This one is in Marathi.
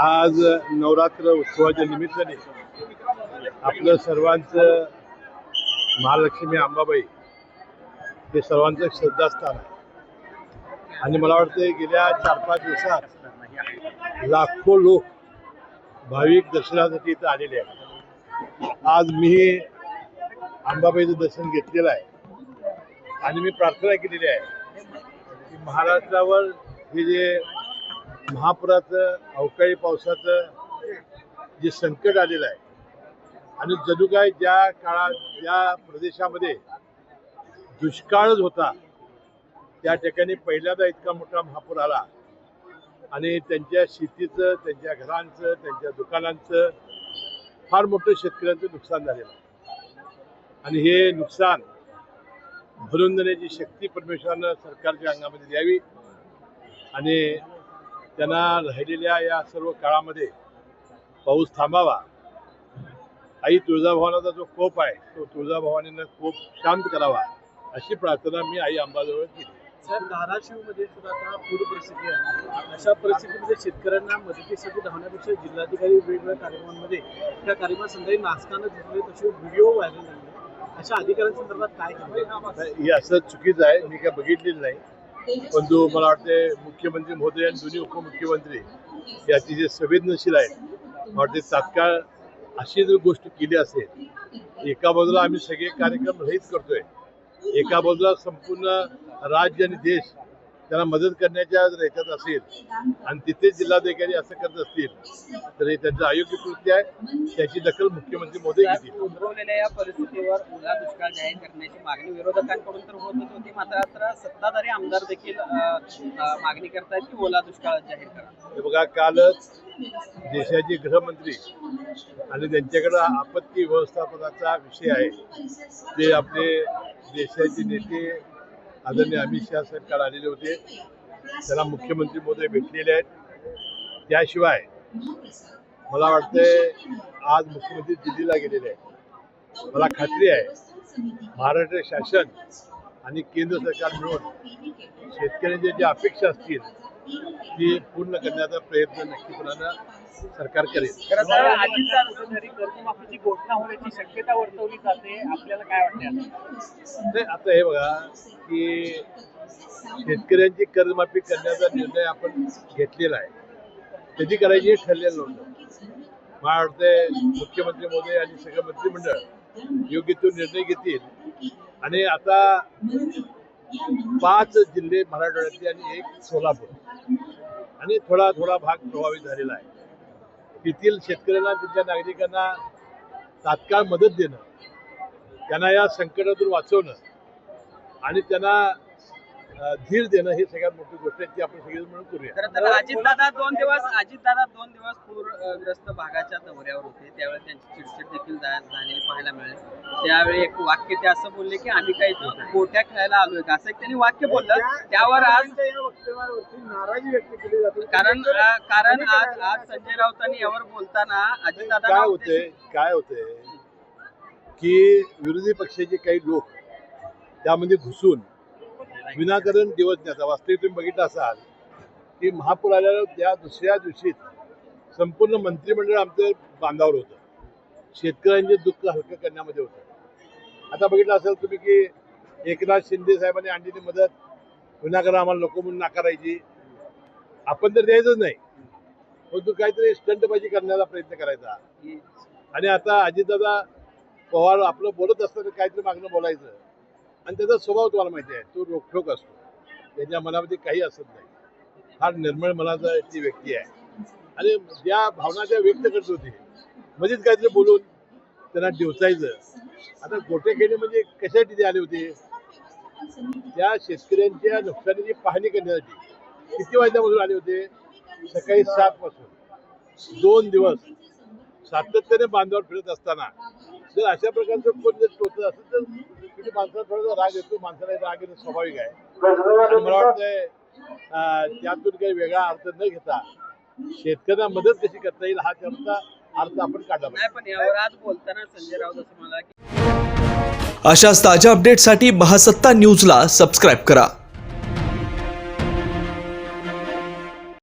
आज नवरात्र उत्सवाच्या निमित्ताने आपलं सर्वांचं महालक्ष्मी अंबाबाई हे सर्वांचं श्रद्धास्थान आहे. आणि मला वाटतं गेल्या चार पाच दिवसात लाखो लोक भाविक दर्शनासाठी इथं आलेले आहेत. आज मी अंबाबाईचं दर्शन घेतलेलं आहे. आणि मी प्रार्थना केलेली आहे की महाराष्ट्रावर हे जे महापुराचं अवकाळी पावसाचं जे संकट आलेलं आहे आणि जणू काय ज्या काळात ज्या प्रदेशामध्ये दुष्काळच होता त्या ठिकाणी पहिल्यांदा इतका मोठा महापूर आला. आणि त्यांच्या शेतीचं त्यांच्या घरांचं त्यांच्या दुकानांचं फार मोठं शेतकऱ्यांचं नुकसान झालेलं आणि हे नुकसान भरून देण्याची शक्ती परमेश्वरानं सरकारच्या अंगामध्ये द्यावी. आणि त्यांना राहिलेल्या या सर्व काळामध्ये पाऊस थांबावा. आई तुळजाभवानाचा जो कोप आहे तो तुळजाभवानीनं कोप शांत करावा अशी प्रार्थना मी आई अंबाजवळ केली. सर धाराशिवमध्ये सुद्धा आता पूर परिस्थिती आहे. अशा परिस्थितीमध्ये शेतकऱ्यांना मदतीसाठी धावण्यापेक्षा जिल्हाधिकारी वेगवेगळ्या कार्यक्रमांमध्ये त्या कार्यक्रमात संध्याकाळी नाचताना दिसले तसे व्हिडिओ व्हायरल झाले अशा अधिकाऱ्यांसंदर्भात काय हे असं चुकीचं आहे मी काय बघितलेलं नाही. परंतु मला वाटते मुख्यमंत्री महोदय आणि दोन्ही उपमुख्यमंत्री हे अतिशय संवेदनशील आहेत मला वाटते तात्काळ अशी जर गोष्ट केली असेल एका बाजूला आम्ही सगळे कार्यक्रम रहित करतोय एका बाजूला संपूर्ण राज्य आणि देश त्यांना मदत करण्याच्या जर ह्याच्यात असेल आणि तिथे जिल्हाधिकारी असं करत असतील तर हे त्यांचं अयोग्य कृत्य आहे. त्याची दखल मुख्यमंत्री महोदय घेतील. उद्भवलेल्या या परिस्थितीवर ओला दुष्काळ जाहीर करण्याची मागणी विरोधकांकडून तर होतच होती. मात्र सत्ताधारी आमदार देखील मागणी करतायत की ओला दुष्काळ जाहीर करा. हे बघा कालच देशाचे गृहमंत्री आणि त्यांच्याकडे आपत्ती व्यवस्थापनाचा विषय आहे. ते आपले देशाचे नेते आदरणीय अमित शहा सरकार आलेले होते. त्यांना मुख्यमंत्री महोदय भेटलेले आहेत. त्याशिवाय मला वाटतंय आज मुख्यमंत्री दिल्लीला गेलेले आहेत. मला खात्री आहे महाराष्ट्र शासन आणि केंद्र सरकार मिळून शेतकऱ्यांच्या ज्या अपेक्षा असतील ती पूर्ण करण्याचा प्रयत्न नक्कीपणानं सरकार करेल. कर्जमाफीची शक्यता वर्तवली जाते. आपल्याला काय वाटते नाही आता हे बघा की शेतकऱ्यांची कर्जमाफी करण्याचा निर्णय आपण घेतलेला आहे. कधी करायची हे ठरलेलं नव्हतं. मला वाटतंय मुख्यमंत्री मोदी आणि सगळं मंत्रिमंडळ योग्य तो निर्णय घेतील. आणि आता पाच जिल्हे मराठवाड्यातले आणि एक सोलापूर. आणि थोडा थोडा भाग प्रभावित झालेला आहे. तेथील शेतकऱ्यांना तिथल्या नागरिकांना तात्काळ मदत देणं त्यांना या संकटातून वाचवणं आणि त्यांना धीर देणं ही सगळ्यात मोठी गोष्ट आहे ती आपण सगळेजण मिळून करूया. अजितदादा दोन दिवस अजितदादा दोन दिवस पूरग्रस्त भागाच्या दौऱ्यावर होते. त्यावेळी त्यांची चिडचिड देखील झालेली पाहायला मिळेल. त्यावेळी एक वाक्य ते असं बोलले की आम्ही काही गोट्या खेळायला आलोय का? असं एक त्यांनी वाक्य बोललं. त्यावर आज नाराजी व्यक्त केली जाते कारण कारण आज आज संजय राऊतांनी यावर बोलताना अजितदादा काय होतंय काय होतंय की विरोधी पक्षाचे काही लोक त्यामध्ये घुसून विनाकारण दिवस न्याचा वास्तविक तुम्ही बघितलं असाल की महापूर आल्यावर त्या दुसऱ्या दिवशीच संपूर्ण मंत्रिमंडळ आमचं बांधावर होतं. शेतकऱ्यांचे दुःख हलकं करण्यामध्ये होतं. आता बघितलं असेल तुम्ही की एकनाथ शिंदे साहेबांनी आणलेली मदत विनाकारण आम्हाला नको म्हणून नाकारायची आपण तर द्यायचंच नाही. परंतु काहीतरी स्टंटबाजी करण्याचा प्रयत्न करायचा. आणि आता अजितदादा पवार आपलं बोलत असताना काहीतरी मागणं बोलायचं. आणि त्याचा स्वभाव तुम्हाला माहिती आहे तो रोखोक असतो. त्याच्या मनामध्ये काही असत नाही. फार निर्मळ मनाचा ती व्यक्ती आहे. आणि ज्या भावना त्या व्यक्त करत होती मध्येच काहीतरी बोलून त्यांना डिवचायचं आता गोटे खेळणे म्हणजे कशासाठी ते आले होते? त्या शेतकऱ्यांच्या नुकसानीची पाहणी करण्यासाठी किती वाजल्यापासून आले होते? सकाळी सात पासून. दोन दिवस. सातत्याने बांधावर फिरत असताना. जर अशा प्रकारचं कोण जर असेल तर किती माणसाला थोडासा राग येतो माणसाला राग येणं स्वाभाविक आहे मला वाटतंय त्यातून काही वेगळा अर्थ न घेता शेतकऱ्यांना मदत कशी करता येईल हा त्याचा अर्थ आपण काढला पाहिजे. नाही पण यावर आज बोलताना संजय राऊत असं म्हणाला की अशाच ताज्या अपडेटसाठी महासत्ता न्यूजला सबस्क्राईब करा